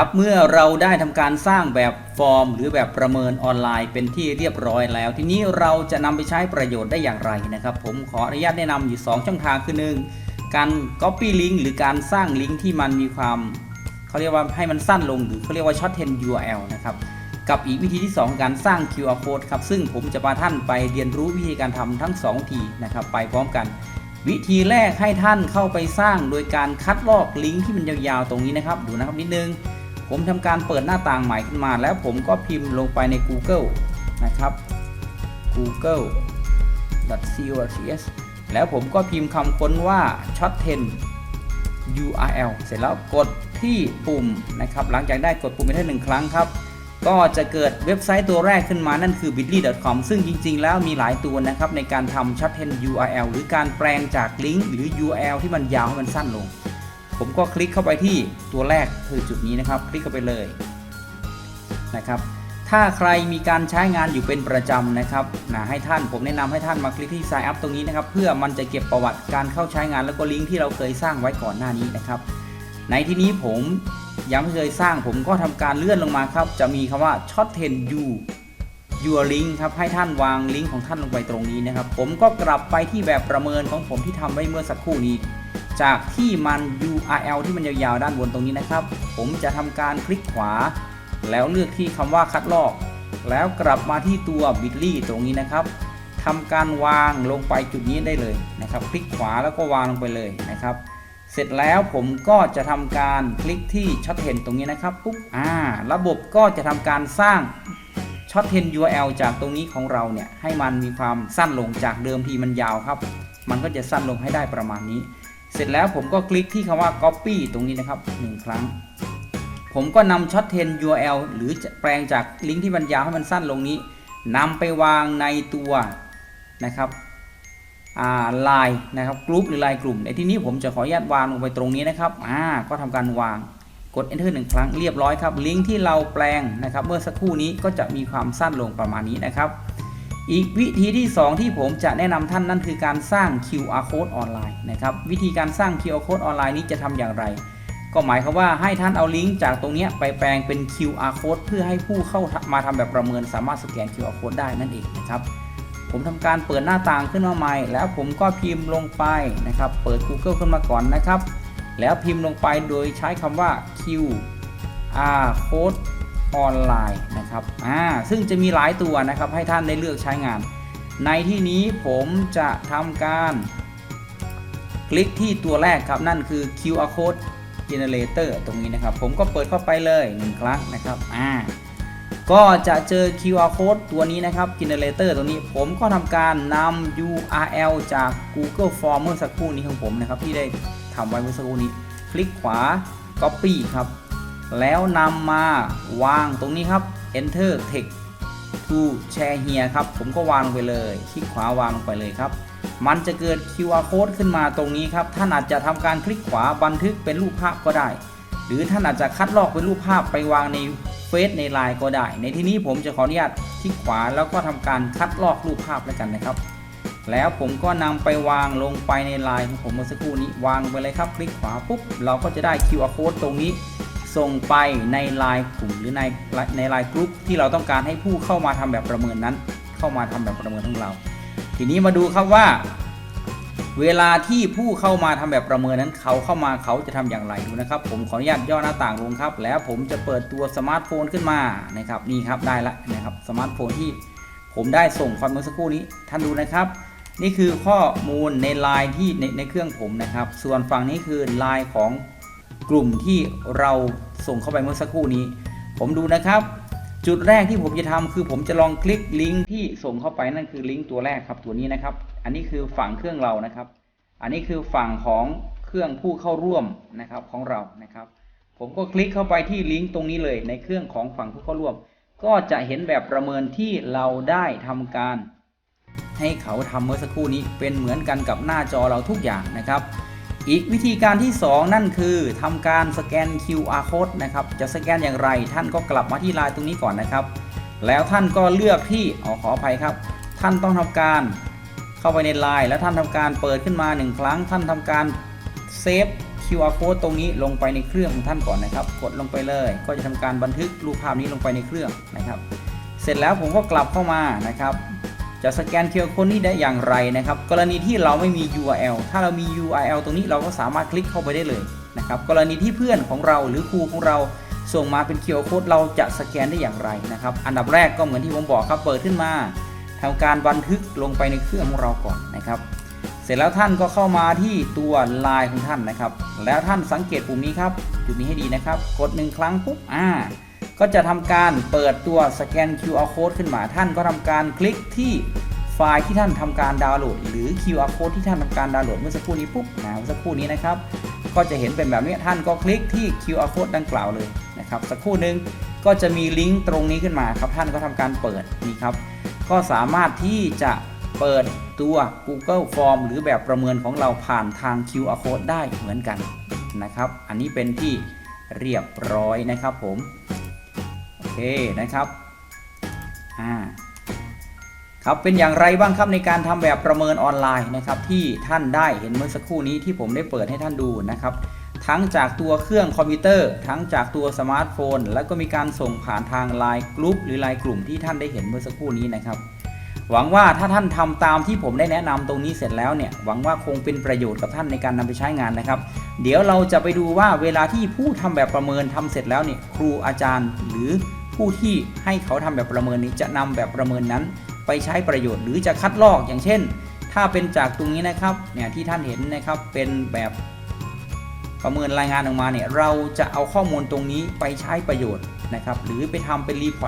ครับเมื่อเราได้ทำการสร้างแบบฟอร์ม หรือแบบประเมินออนไลน์เป็นที่เรียบร้อยแล้ว ทีนี้เราจะนำไปใช้ประโยชน์ได้อย่างไรนะครับ ผมขออนุญาตแนะนำอยู่ 2 ช่องทางคือ1การ Copy Link หรือการสร้างลิงก์ที่มันมีความเขาเรียกว่าให้มันสั้นลงหรือเขาเรียกว่า Short 10 URL นะครับกับอีกวิธีที่ 2 การสร้าง QR Code ครับซึ่งผมจะพาท่านไปเรียนรู้วิธีการทำทั้ง2ทีนะครับไปพร้อมกันวิธีแรกให้ท่านเข้าไปสร้างโดยการคัดลอกลิงก์ที่มันยาวๆตรงนี้นะครับ ดูนะครับนิดนึง ผมทำการเปิดหน้าต่างใหม่ขึ้นมา แล้วผมก็พิมพ์ลงไปใน Google นะครับ google co.th แล้วผมก็พิมพ์คำค้นว่า short 10 url เสร็จแล้วกดที่ปุ่มนะครับ หลังจากได้กดปุ่มไปได้หนึ่งครั้งครับ ก็จะเกิดเว็บไซต์ตัวแรกขึ้นมานั่นคือ bitly.com ซึ่งจริง ๆ แล้วมีหลายตัวนะครับ ในการทำ short 10 url หรือการแปลงจากลิงก์หรือ url ที่มันยาวให้มันสั้นลง ผมก็คลิกเข้าไปที่ตัวแรกคือจุดนี้นะครับ คลิกเข้าไปเลยนะครับ ถ้าใครมีการใช้งานอยู่เป็นประจำนะครับนะให้ท่านผมแนะนำให้ท่านมาคลิกที่ sign up ตรงนี้นะครับ เพื่อมันจะเก็บประวัติการเข้าใช้งานแล้วก็ลิงก์ที่เราเคยสร้างไว้ก่อนหน้านี้นะครับ ในที่นี้ผมยังไม่เคยสร้างผมก็ทำการเลื่อนลงมาครับ จะมีคำว่า short 10 u your link ครับให้ท่านวางลิงก์ของท่านลงไปตรงนี้นะครับ ผมก็กลับไปที่แบบประเมินของผมที่ทำไว้เมื่อสักครู่นี้ จากที่มัน URL ที่มันยาวๆด้านบนตรงนี้นะครับ ผมจะทำการคลิกขวา แล้วเลือกที่คำว่าคัดลอก แล้วกลับมาที่ตัว bitly ตรงนี้นะครับทำการวางลงไปจุดนี้ได้เลยนะครับ คลิกขวาแล้วก็วางลงไปเลยนะครับ เสร็จแล้วผมก็จะทำการคลิกที่ช็อตเทนตรงนี้นะครับปุ๊บอ่า ระบบก็จะทำการสร้างช็อตเทน URL จากตรงนี้ของเราเนี่ยให้มันมีความสั้นลงจากเดิมทีมันยาวครับ มันก็จะสั้นลงให้ได้ประมาณนี้ เสร็จแล้วผมก็คลิกที่คำว่า copy ตรงนี้นะครับหนึ่งครั้ง ผมก็นำช็อต10 URL หรือแปลงจากลิงก์ที่มันยาวให้มันสั้นลงนี้นำไปวางในตัวนะครับไลน์นะครับกลุ่มหรือไลน์กลุ่มในที่นี้ผมจะขออนุญาตวางลงไปตรงนี้นะครับอ่าก็ทำการวางกด enter หนึ่งครั้งเรียบร้อยครับ ลิงก์ที่เราแปลงนะครับ เมื่อสักครู่นี้ก็จะมีความสั้นลงประมาณนี้นะครับ อีกวิธีที่ 2 ที่ผมจะแนะนำท่านนั่นคือการสร้าง QR code ออนไลน์นะครับวิธีการสร้าง QR code ออนไลน์นี้จะทำอย่างไร ก็หมายความว่าให้ท่านเอาลิงก์จากตรงนี้ไปแปลงเป็น QR code เพื่อให้ผู้เข้ามาทำแบบประเมินสามารถสแกน QR code ได้นั่นเองนะครับผมทำการเปิดหน้าต่างขึ้นมาใหม่ แล้วผมก็พิมพ์ลงไปนะครับ เปิด Google ขึ้นมาก่อนนะครับ แล้วพิมพ์ลงไปโดยใช้คำว่า QR code ออนไลน์นะครับอ่าซึ่งจะมีหลายตัวนะครับให้ท่านได้เลือกใช้งาน ในที่นี้ผมจะทำการคลิกที่ตัวแรกครับนั่นคือ QR code generator ตรงนี้นะครับ ผมก็เปิดเข้าไปเลยหนึ่งครั้งนะครับอ่าก็จะเจอ QR code ตัวนี้นะครับ generator ตัวนี้ผมก็ทำการนำ URL จาก Google Form เมื่อสักครู่นี้ของผมนะครับ ที่ได้ทำไว้เมื่อสักครู่นี้ คลิกขวา copy ครับ แล้วนำมาวางตรงนี้ครับ enter text to share here ครับ ผมก็วางไปเลย คลิกขวาวางลงไปเลยครับ มันจะเกิด QR code ขึ้นมาตรงนี้ครับ ท่านอาจจะทำการคลิกขวาบันทึกเป็นรูปภาพก็ได้ หรือท่านอาจจะคัดลอกเป็นรูปภาพไปวางในเฟซในไลน์ก็ได้ ในที่นี้ผมจะขออนุญาตคลิกขวาแล้วก็ทำการคัดลอกรูปภาพแล้วกันนะครับแล้วผมก็นำไปวางลงไปในไลน์ของผมเมื่อสักครู่นี้วางไปเลยครับ คลิกขวาปุ๊บเราก็จะได้ QR code ตรงนี้ ส่งไปในไลน์กลุ่มหรือในในไลน์กลุ่มที่เราต้องการให้ผู้เข้ามาทำแบบประเมินนั้น เข้ามาทำแบบประเมินของเรา ทีนี้มาดูครับว่า เวลาที่ผู้เข้ามาทำแบบประเมินนั้นเขาเข้ามาเขาจะทำอย่างไรดูนะครับ ผมขออนุญาตย่อหน้าต่างลงครับ แล้วผมจะเปิดตัวสมาร์ทโฟนขึ้นมานะครับนี่ครับได้ละนะครับสมาร์ทโฟนที่ผมได้ส่งความเมื่อสักครู่นี้ท่านดูนะครับนี่คือข้อมูลในไลน์ที่ในในเครื่องผมนะครับ ส่วนฝั่งนี้คือไลน์ของ กลุ่มที่เราส่งเข้าไปเมื่อสักครู่นี้ ผมดูนะครับ จุดแรกที่ผมจะทำคือผมจะลองคลิกลิงก์ที่ส่งเข้าไปนั่นคือลิงก์ตัวแรกครับตัวนี้นะครับ อันนี้คือฝั่งเครื่องเรานะครับ อันนี้คือฝั่งของเครื่องผู้เข้าร่วมนะครับของเรานะครับ ผมก็คลิกเข้าไปที่ลิงก์ตรงนี้เลย ในเครื่องของฝั่งผู้เข้าร่วม ก็จะเห็นแบบประเมินที่เราได้ทำการ ให้เขาทำเมื่อสักครู่นี้เป็นเหมือนกันกับหน้าจอเราทุกอย่างนะครับ อีกวิธีการที่ 2 นั่นคือทำการสแกน QR code นะครับ จะสแกนอย่างไรท่านก็กลับมาที่ไลน์ตรงนี้ก่อนนะครับ แล้วท่านก็เลือกที่ออขออภัยครับ ท่านต้องทำการเข้าไปในไลน์แล้วท่านทำการเปิดขึ้นมาหนึ่งครั้ง ท่านทำการเซฟ QR code ตรงนี้ลงไปในเครื่องของท่านก่อนนะครับ กดลงไปเลย ก็จะทำการบันทึกรูปภาพนี้ลงไปในเครื่องนะครับ เสร็จแล้วผมก็กลับเข้ามานะครับ จะสแกน QR code นี้ได้อย่างไรนะครับ กรณีที่เราไม่มี URL ถ้าเรามี URL ตรงนี้เราก็สามารถคลิกเข้าไปได้เลยนะครับ กรณีที่เพื่อนของเราหรือครูของเราส่งมาเป็น QR code เราจะสแกนได้อย่างไรนะครับ อันดับแรกก็เหมือนที่ผมบอกครับ เปิดขึ้นมาทำการบันทึกลงไปในเครื่องของเราก่อนนะครับ เสร็จแล้วท่านก็เข้ามาที่ตัวลน์ของท่านนะครับ แล้วท่านสังเกตปุ่มนี้ครับ จุดนี้ให้ดีนะครับ กดหนึ่งครั้งปุ๊บ อ่า ก็จะทำการเปิดตัวสแกน QR code ขึ้นมาท่านก็ทำการคลิกที่ไฟล์ที่ท่านทำการดาวน์โหลด หรือ QR code ที่ท่านทำการดาวน์โหลดเมื่อสักครู่นี้ปุ๊บนะเมื่อสักครู่นี้นะครับก็จะเห็นเป็นแบบนี้ท่านก็คลิกที่ QR code ดังกล่าวเลยนะครับสักครู่หนึ่งก็จะมีลิงก์ตรงนี้ขึ้นมาครับท่านก็ทำการเปิดนี่ครับก็สามารถที่จะเปิดตัว Google Form หรือแบบประเมินของเราผ่านทาง QR code ได้เหมือนกันนะครับ อันนี้เป็นที่เรียบร้อยนะครับผม เคนะครับอ่าครับเป็นอย่างไรบ้างครับในการทำแบบประเมินออนไลน์นะครับที่ท่านได้เห็นเมื่อสักครู่นี้ที่ผมได้เปิดให้ท่านดูนะครับทั้งจากตัวเครื่องคอมพิวเตอร์ ทั้งจากตัวสมาร์ทโฟน แล้วก็มีการส่งผ่านทางไลน์กลุ่มหรือไลน์กลุ่มที่ท่านได้เห็นเมื่อสักครู่นี้นะครับ หวังว่าถ้าท่านทำตามที่ผมได้แนะนำตรงนี้เสร็จแล้วเนี่ยหวังว่าคงเป็นประโยชน์กับท่านในการนำไปใช้งานนะครับ เดี๋ยวเราจะไปดูว่าเวลาที่ผู้ทำแบบประเมินทำเสร็จแล้วเนี่ยครูอาจารย์หรือ ผู้ที่ให้เขาทำแบบประเมินนี้จะนำแบบประเมินนั้น ไปใช้ประโยชน์หรือจะคัดลอกอย่างเช่น ถ้าเป็นจากตรงนี้นะครับเนี่ยที่ท่านเห็นนะครับเป็นแบบประเมินรายงานออกมาเนี่ยเราจะเอาข้อมูลตรงนี้ไปใช้ประโยชน์นะครับหรือไปทำเป็นรีพอร์ต